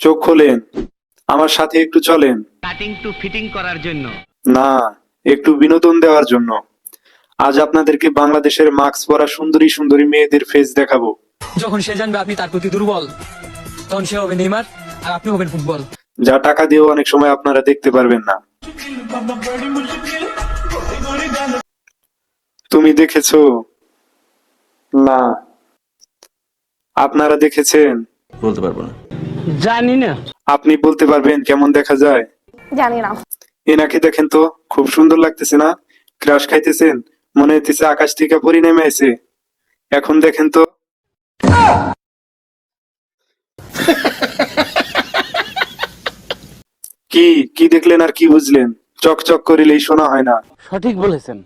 চোখ খোলেন। আমার সাথে একটু চলেন। কাটিং টু ফিটিং করার জন্য। না একটু বিনোদন দেওয়ার জন্য। আজ আপনাদেরকে বাংলাদেশের মাস্ক পরা সুন্দরী সুন্দরী মেয়েদের ফেস দেখাবো। যখন সে জানবে আপনি তার প্রতি দুর্বল তখন সে হবে নেইমার আর আপনি হবেন ফুটবল। যা টাকা দিয়েও অনেক সময় আপনারা দেখতে পারবেন না। তুমি দেখেছ? না। আপনারা দেখেছেন? বলতে পারব না। জানি না আপনি বলতে পারবেন কেমন দেখা যায়? জানি না এনাকে দেখেন তো খুব সুন্দর লাগতেছে না? ক্রাশ খাইতেছেন মনে হইতেছে আকাশ থেকে পরি নেমে এসে এখন দেখেন তো। কি কি দেখলেন আর কি বুঝলেন? চকচক করিলেই শোনা হয় না। সঠিক বলেছেন।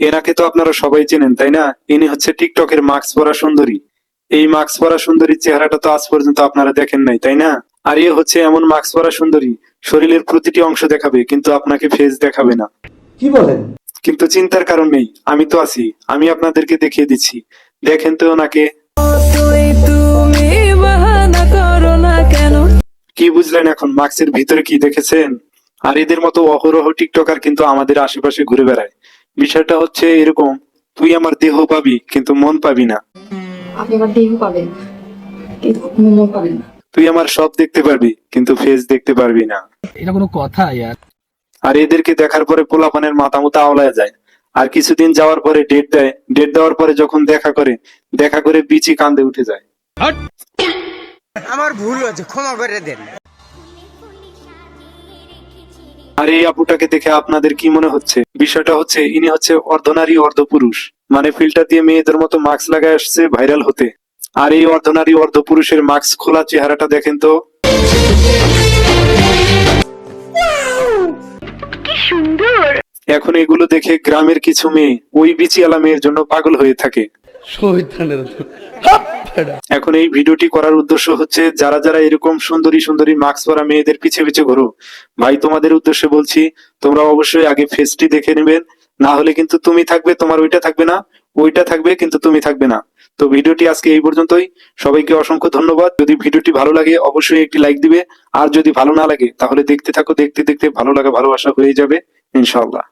এনাকে তো আপনারা সবাই চেনেন তাই না? ইনি হচ্ছে টিকটকের মাস্ক পরা সুন্দরী। এই মাস্ক পরা সুন্দরীর চেহারাটা তো আজ পর্যন্ত আপনারা দেখেন নাই তাই না? আর এ হচ্ছে এমন মাস্ক পরা সুন্দরী শরীরের প্রতিটি অংশ দেখাবে কিন্তু আপনাকে ফেস দেখাবে না। কি বলেন? কিন্তু চিন্তার কারণ নেই আমি তো আছি আমি আপনাদেরকে দেখিয়ে দিচ্ছি। দেখেন তো ওনাকে। কি বুঝলেন এখন মাস্কের ভিতরে কি দেখেছেন? আর এদের মতো অহরহ টিকটকার কিন্তু আমাদের আশেপাশে ঘুরে বেড়ায়। বিষয়টা হচ্ছে এরকম তুই আমার দেহ পাবি কিন্তু মন পাবি না। আপনি আমার দেহ পাবেন কিন্তু মন পাবেন না। তুই আমার সব দেখতে পারবি কিন্তু ফেস দেখতে পারবি না। এটা কোনো কথা ইয়ার। আর এদেরকে দেখার পরে পোলাপানের মাথা মতো আওলায় যায়। আর কিছুদিন যাওয়ার পরে ডেট দেয়। ডেট দেওয়ার পরে যখন দেখা করে দেখা করে বিচি কান্দে উঠে যায়। আমার ভুল হয়েছে ক্ষমা করে দেন। আর এই আপুটাকে দেখে আপনাদের কি মনে হচ্ছে? বিষয়টা হচ্ছে ইনি হচ্ছে অর্ধনারী অর্ধপুরুষ। মানে ফিল্টার দিয়ে মেয়েদের মতো মাস্ক লাগায় আসছে ভাইরাল হতে। আর এই অর্ধনারী অর্ধপুরুষের মাস্ক খোলা চেহারাটা দেখেন তো। এখন এগুলো দেখে গ্রামের কিছু মেয়ে ওই বিচিয়ালা মেয়ের জন্য পাগল হয়ে থাকে। এখন এই ভিডিওটি করার উদ্দেশ্য হচ্ছে, যারা যারা এরকম সুন্দরী সুন্দরী মাস্ক পরা মেয়েদের পিছে পিছে ঘোরো ভাই তোমাদের উদ্দেশ্যে বলছি, তোমরা অবশ্যই আগে ফেসটি দেখে নেবেন, না হলে কিন্তু তুমি থাকবে, তোমার ওইটা থাকবে না, ওইটা থাকবে, কিন্তু তুমি থাকবে না। তো ভিডিওটি আজকে এই পর্যন্তই। সবাইকে অসংখ্য ধন্যবাদ। যদি ভিডিওটি ভালো লাগে, অবশ্যই একটি লাইক দিবে। আর যদি ভালো না লাগে, তাহলে দেখতে থাকো, দেখতে দেখতে ভালো লাগা, ভালোবাসা হয়ে যাবে, ইনশাআল্লাহ।